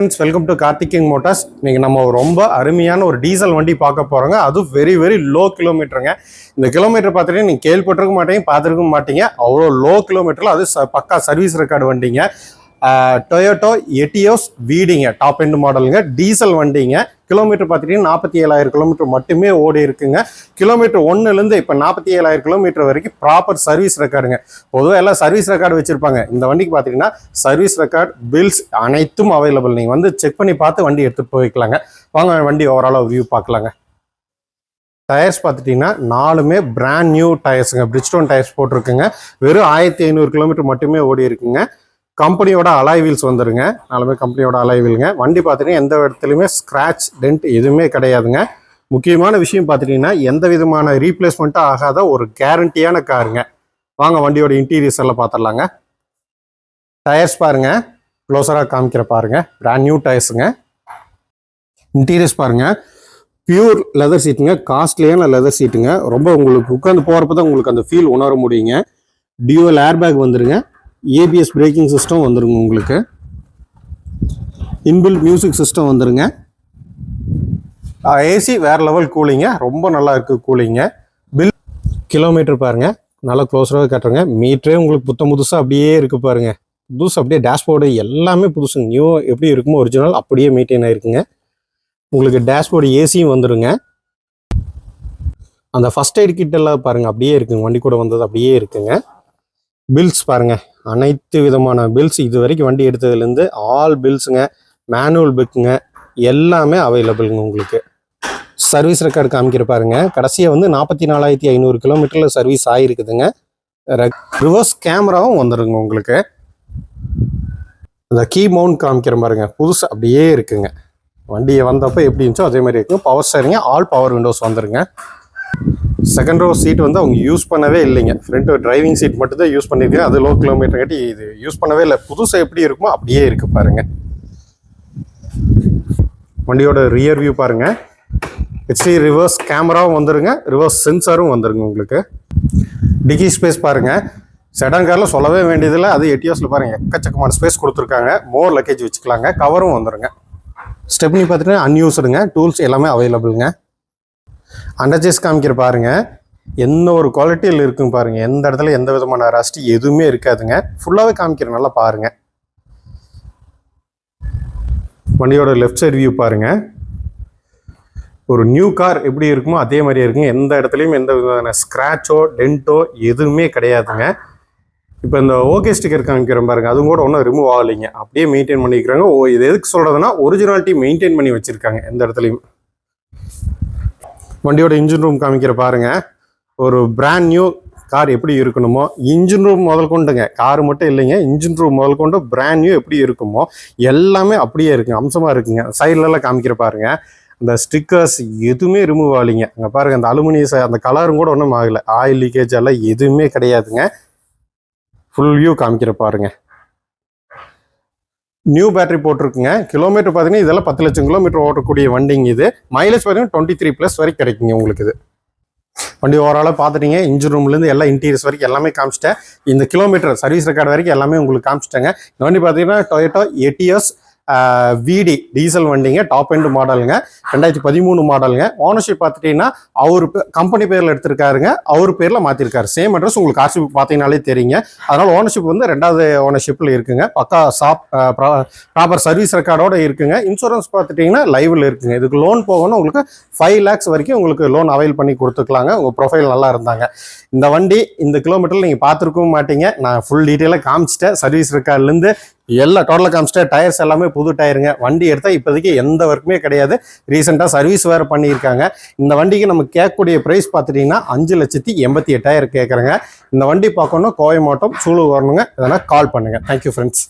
Friends welcome to கார்த்திகிங் motors இன்னைக்கு நம்ம ரொம்ப அருமையான ஒரு டீசல் வண்டி பார்க்க போறோங்க. அதுவும் வெரி வெரி லோ கிலோமீட்டருங்க இந்த கிலோமீட்டர் பார்த்துட்டு நீங்கள் கேள்விப்பட்டிருக்க மாட்டீங்க பார்த்துருக்க மாட்டீங்க. அவ்வளோ லோ கிலோமீட்டரில் அது பக்கா சர்வீஸ் ரெக்கார்டு வண்டிங்க. டொயோட்டோ எட்டியோஸ் வீடிங்க டாப் எண்ட் மாடலுங்க டீசல் வண்டிங்க. கிலோமீட்டர் பார்த்துட்டீங்கன்னா நாற்பத்தி ஏழாயிரம் கிலோமீட்டர் மட்டுமே ஓடி இருக்குங்க. கிலோமீட்டர் ஒன்றுலேருந்து இப்போ நாற்பத்தி ஏழாயிரம் கிலோமீட்டர் வரைக்கும் ப்ராப்பர் சர்வீஸ் ரெக்கார்டுங்க பொதுவாக எல்லாம் சர்வீஸ் ரெக்கார்டு வச்சுருப்பாங்க. இந்த வண்டிக்கு பார்த்தீங்கன்னா சர்வீஸ் ரெக்கார்டு பில்ஸ் அனைத்தும் அவைலபிள் நீங்கள் வந்து செக் பண்ணி பார்த்து வண்டி எடுத்துகிட்டு போய்க்கலாங்க. வாங்க வண்டி ஓவராலாக வியூ பார்க்கலாங்க. டயர்ஸ் பார்த்துட்டிங்கன்னா நாலுமே பிராண்ட் நியூ டயர்ஸுங்க பிரிட்ஜ்டோன் டயர்ஸ் போட்டிருக்குங்க. வெறும் ஆயிரத்தி ஐநூறு கிலோமீட்டர் மட்டுமே ஓடி இருக்குங்க. கம்பெனியோட அலாய் வீல்ஸ் வந்துருங்க. நாலுமே கம்பெனியோட அலாய் வீலுங்க வண்டி பார்த்தீங்கன்னா எந்த இடத்துலையுமே ஸ்க்ராட்ச் டென்ட் எதுவுமே கிடையாதுங்க. முக்கியமான விஷயம் பார்த்துட்டிங்கன்னா எந்த விதமான ரீப்ளேஸ்மெண்ட்டும் ஆகாத ஒரு கேரண்டியான காருங்க வாங்க வண்டியோட இன்டீரியர்ஸ் எல்லாம் பார்த்துடலாங்க டயர்ஸ் பாருங்க. க்ளோஸராக காமிக்கிற பாருங்கள் பிராண்ட் நியூ டயர்ஸுங்க இன்டீரியர்ஸ் பாருங்க. பியூர் லெதர் சீட்டுங்க காஸ்ட்லியான லெதர் சீட்டுங்க ரொம்ப உங்களுக்கு உட்காந்து போகிறப்ப தான் உங்களுக்கு அந்த ஃபீல் உணர முடியுங்க. டியூவல் ஏர்பேக் வந்துருங்க. ஏபிஎஸ் பிரேக்கிங் சிஸ்டம் வந்துருங்க உங்களுக்கு. இன்பில் மியூசிக் சிஸ்டம் வந்துருங்க. ஏசி வேற லெவல் கூலிங்க ரொம்ப நல்லா இருக்குது கூலிங்க பில் கிலோமீட்டர் பாருங்க. நல்லா க்ளோஸராக காட்டுறங்க. மீட்டரே உங்களுக்கு புத்தம் புதுசாக அப்படியே இருக்குது பாருங்கள் புதுசு அப்படியே டேஷ்போர்டு எல்லாமே புதுசு நியூ எப்படி இருக்குமோ ஒரிஜினல் அப்படியே மெயின்டைன் ஆகிருக்குங்க உங்களுக்கு டேஷ்போர்டு ஏசியும் வந்துடுங்க அந்த ஃபர்ஸ்ட் எய்ட் கிட்டெல்லாம் பாருங்கள் அப்படியே இருக்குங்க. வண்டி கூட வந்தது அப்படியே இருக்குங்க. பில்ஸ் பாருங்கள் அனைத்து விதமான பில்ஸ் இது வரைக்கும் வண்டி எடுத்ததுலேருந்து ஆல் பில்ஸுங்க மேனுவல் புக்குங்க எல்லாமே அவைலபிளுங்க உங்களுக்கு. சர்வீஸ் ரெக்கார்டு காமிக்கிற பாருங்க. கடைசியாக வந்து நாற்பத்தி நாலாயிரத்தி ஐநூறு கிலோமீட்டரில் சர்வீஸ் ஆகிருக்குதுங்க ரிவர்ஸ் கேமராவும் வந்துடுங்க உங்களுக்கு. அந்த கீ மவுண்ட் காமிக்கிற பாருங்க. புதுசு அப்படியே இருக்குங்க. வண்டியை வந்தப்போ எப்படி இருந்துச்சோ அதே மாதிரி இருக்குங்க. பவர் ஸ்டேரிங்க ஆல் பவர் விண்டோஸ் வந்துருங்க. செகண்ட் ரோ சீட் வந்து அவங்க யூஸ் பண்ணவே இல்லைங்க. ஃப்ரண்ட் டிரைவிங் சீட் மட்டும் தான் யூஸ் பண்ணியிருக்காங்க அது லோ கிலோமீட்டர் கட்டி இது யூஸ் பண்ணவே இல்லை. புதுசாக எப்படி இருக்குமோ அப்படியே இருக்கு பாருங்கள் வண்டியோட ரியர் வியூ பாருங்கள் ஹெச்டி ரிவர்ஸ் கேமராவும் வந்துருங்க. ரிவர்ஸ் சென்சாரும் வந்துருங்க உங்களுக்கு. டிக்கி ஸ்பேஸ் பாருங்கள் செடான் காரில் சொல்லவே வேண்டியதில்லை. அது எட்டியோஸில் பாருங்கள் எக்கச்சக்கமான ஸ்பேஸ் கொடுத்துருக்காங்க. மோர் லக்கேஜ் வச்சுக்கலாங்க. கவரும் வந்துருங்க. ஸ்டெப்னி பார்த்துட்டு அன்யூஸ்டுங்க டூல்ஸ் எல்லாமே அவைலபிளுங்க அண்டர்ச்சேஸ் காமிக்கிற பாருங்க. எந்த ஒரு குவாலிட்டியில் இருக்கும் பாருங்க. எந்த இடத்துல எந்த விதமான ரஸ்ட் எதுவுமே இருக்காதுங்க. ஃபுல்லாகவே காமிக்கிற நல்லா பாருங்க. வண்டியோட லெஃப்ட் சைட் வியூ பாருங்க. ஒரு நியூ கார் எப்படி இருக்குமோ அதே மாதிரியே இருக்குங்க. எந்த இடத்துலையும் எந்த விதமான ஸ்க்ராச்சோ டென்ட்டோ எதுவுமே கிடையாதுங்க. இப்போ இந்த ஓகே ஸ்டிக்கர் காமிக்கிறேன் பாருங்க. அதுவும் கூட ஒன்றும் ரிமூவ் ஆகலைங்க. அப்படியே மெயின்டைன் பண்ணிக்கிறாங்க. ஓ இது எதுக்கு சொல்கிறதுனா ஒரிஜினாலிட்டி மெயின்டைன் பண்ணி வச்சுருக்காங்க. எந்த இடத்துலையும். வண்டியோட இன்ஜின் ரூம் காமிக்கிற பாருங்க. ஒரு பிராண்ட் நியூ கார் எப்படி இருக்கணுமோ இன்ஜின் ரூம் முதல் கொண்டுங்க கார் மட்டும் இல்லைங்க இன்ஜின் ரூம் முதல் கொண்டு பிராண்ட் நியூ எப்படி இருக்குமோ எல்லாமே அப்படியே இருக்குங்க அம்சமாக இருக்குங்க. சைட்லலாம் காமிக்கிற பாருங்க. அந்த ஸ்டிக்கர்ஸ் எதுவுமே ரிமூவ் ஆகலைங்க. அங்கே பாருங்க அந்த அலுமினியம் அந்த கலரும் கூட ஒன்றும் ஆகலை. ஆயில் லீக்கேஜ் எல்லாம் எதுவுமே கிடையாதுங்க. ஃபுல் வியூ காமிக்கிற பாருங்க. New battery போட்டிருக்குங்க. கிலோமீட்டர் பார்த்தீங்கன்னா இதெல்லாம் பத்து லட்சம் கிலோமீட்டர் ஓட்டக்கூடிய வண்டிங்க இது. மைலேஜ் பார்த்தீங்கன்னா டுவெண்ட்டி த்ரீ ப்ளஸ் வரைக்கும் கிடைக்குங்க உங்களுக்கு இது. வண்டி ஓவராலாக பார்த்துட்டீங்க. இன்ஜின் ரூம்லேருந்து எல்லா இன்டீரியர்ஸ் வரைக்கும் எல்லாமே காமிச்சிட்டேன். இந்த கிலோமீட்டர் சர்வீஸ் ரெக்கார்டு வரைக்கும் எல்லாமே உங்களுக்கு காமிச்சிட்டேங்க. இந்த வண்டி பார்த்தீங்கன்னா டொயோட்டோ எட்டிஎஸ் விடி டீசல் வண்டிங்க டாப் எண்டு மாடலுங்க ரெண்டாயிரத்தி பதிமூணு மாடலுங்க ஓனர்ஷிப் பார்த்துட்டீங்கன்னா அவர் கம்பெனி பேரில் எடுத்திருக்காருங்க. அவர் பேரில் மாற்றிருக்காரு சேம் அட்ரஸ் உங்களுக்கு ஆர்சி பார்த்தீங்கனாலே தெரியுங்க. அதனால் ஓனர்ஷிப் வந்து ரெண்டாவது ஓனர்ஷிப்பில் இருக்குங்க. பக்கா ஷாப் ப்ராப்பர் சர்வீஸ் ரெக்கார்டோட இருக்குங்க. இன்சூரன்ஸ் பார்த்துட்டிங்கன்னா லைவில் இருக்குங்க. இதுக்கு லோன் போகணும் உங்களுக்கு ஃபைவ் லேக்ஸ் வரைக்கும் உங்களுக்கு லோன் அவைல் பண்ணி கொடுத்துக்கலாங்க. உங்கள் ப்ரொஃபைல் நல்லா இருந்தாங்க. இந்த வண்டி இந்த கிலோமீட்டரில் நீங்கள் பார்த்துருக்கவும் மாட்டீங்க. நான் ஃபுல் டீட்டெயிலாக காமிச்சிட்டேன். சர்வீஸ் ரெக்கார்ட்லேருந்து எல்லாம் டோட்டலாக காமிச்சிட்டேன் டயர்ஸ் எல்லாமே புது டயருங்க வண்டி எடுத்தால் இப்போதைக்கு எந்த ஒர்க்குமே கிடையாது. ரீசெண்டாக சர்வீஸ் வேறு பண்ணியிருக்காங்க. இந்த வண்டிக்கு நம்ம கேட்கக்கூடிய ப்ரைஸ் பார்த்துட்டிங்கன்னா அஞ்சு லட்சத்தி எண்பத்தி எட்டாயிரம் கேட்குறேங்க. இந்த வண்டி பார்க்கணும் கோயமாட்டம் சூழல் வரணுங்க. இதனால் கால் பண்ணுங்கள் தேங்க்யூ ஃப்ரெண்ட்ஸ்